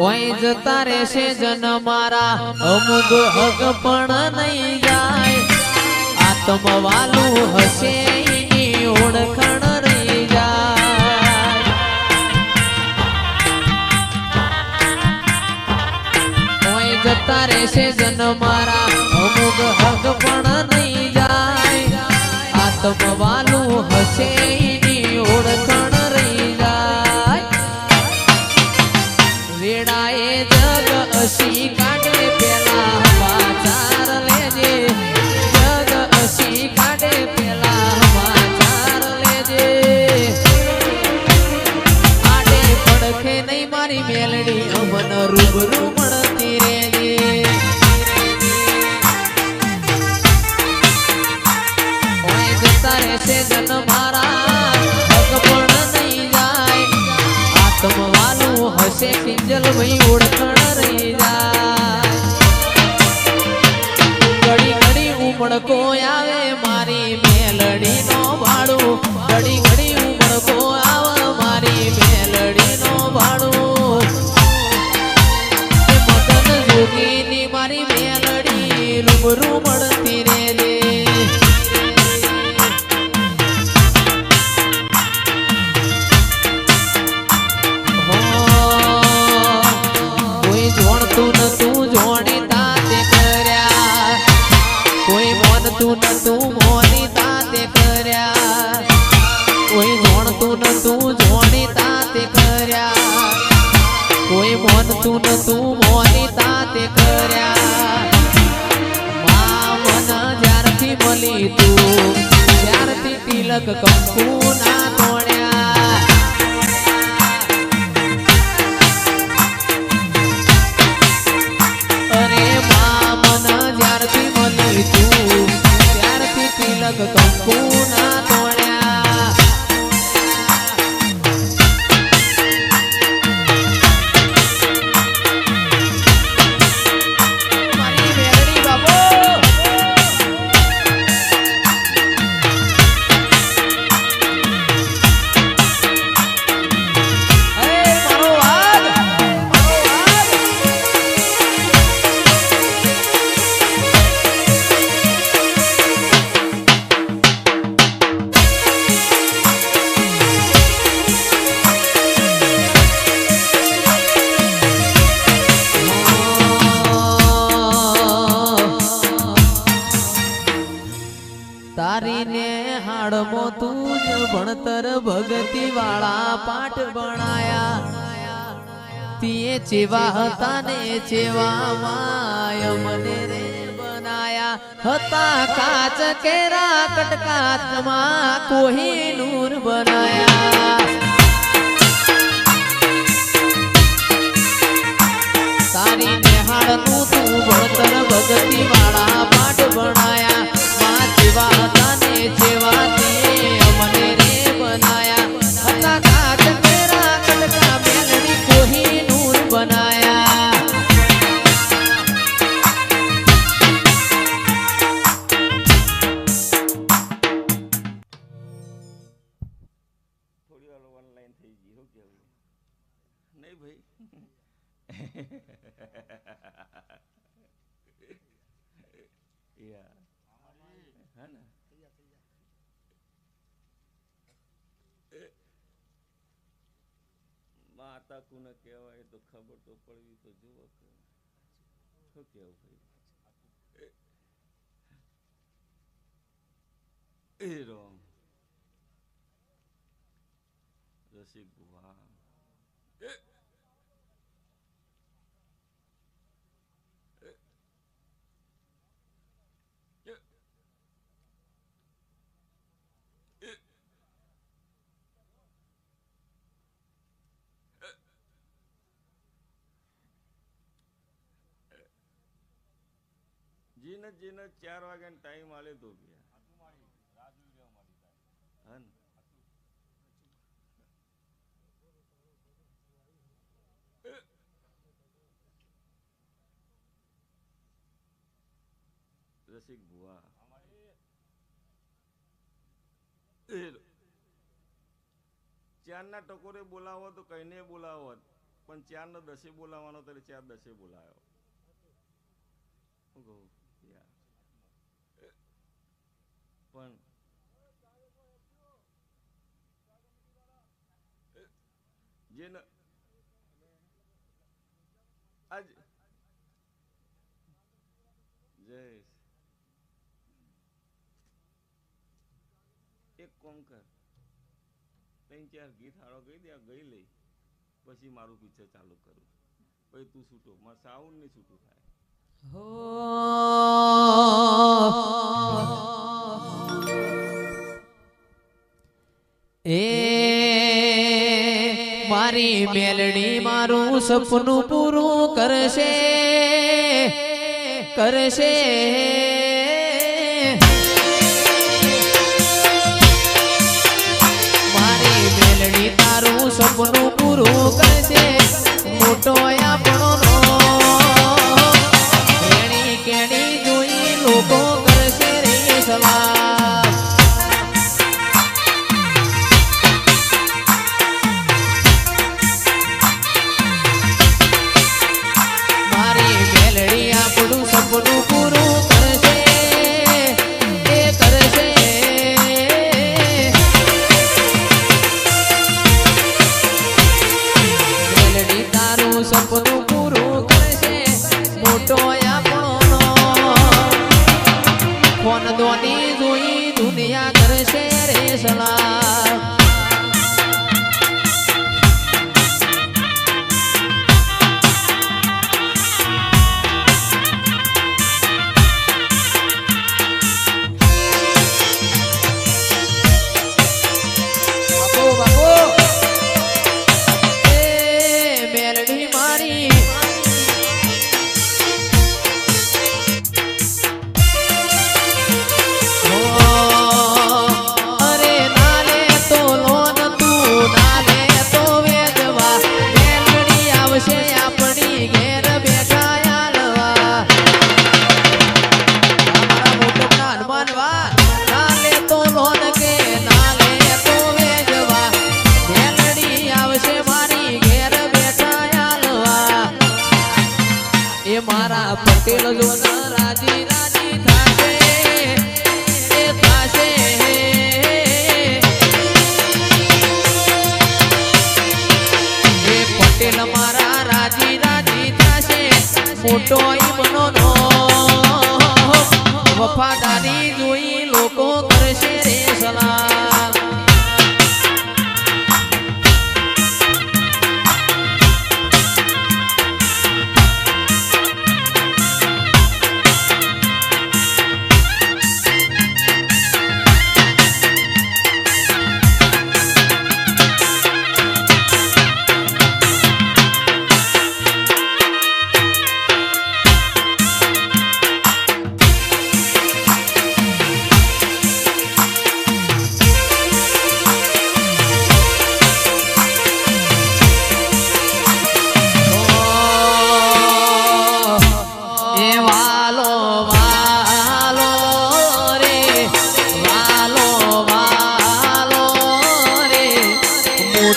ઓય જતા રહેશે જન મારા. અમુક હક પણ નહીં જાય. આત્મવાલું હશે ઈ ઓળખણ રહી જાય. ઓય જતા રહેશે જન મારા. અમુક હક પણ નહીં જાય. આત્મવાલું રહેશે જન મારા હક પણ નહીં જાય. આત્મવાનું હશે કિંજલ ભાઈ ઓળખણ રહી જાય. ઘડી ઘડી ઉમળકો આવે તિલક કંકુ ના તોડ્યા. અરે મા મન જ્યારથી મળી તું ત્યારથી તિલક કંકુ તીએ જેવા હતા ને જેવા માય મને રે બનાયા હતા કાચ કેરા કટકાતમાં કોઈ નૂર બનાયા. તારી નિહાળનું તું ભણતર ભગતી વાળા પાઠ ભણાયા. થઈ ગઈ શું કેવું? નહીં ભાઈ. ને. માતા કુને કહેવાય તો ખબર તો પડવી તો જુઓ કે. શું કેવું ભાઈ? એ રોમ. રસિક ભુવા જીને જીને ચાર વાગ્યાનો ટાઈમ આલે તો ગયા હા ને રસિક ભુવા ચારના ટકોરે બોલાવો તો કઈને બોલાવો પણ ચારના દસે બોલાવવાનો તો ચાર દસે બોલાયો. કહું પણ જે આજ. જયેશ એક કોમ કર ત્રણ, ચાર ગીત હારો કહી દે ગઈ લઈ. પછી મારું પિક્ચર ચાલુ કરું. પછી તું છૂટો. મારે સાઉન્ડ નહીં છૂટું થાય. એ મારી મેલડી મારું સપનું પૂરું કરશે કરશે. તારું રાજી થશે. મોટો ઈમનો નો. વફાદારી જોઈ લોકો કરશે રે સલામ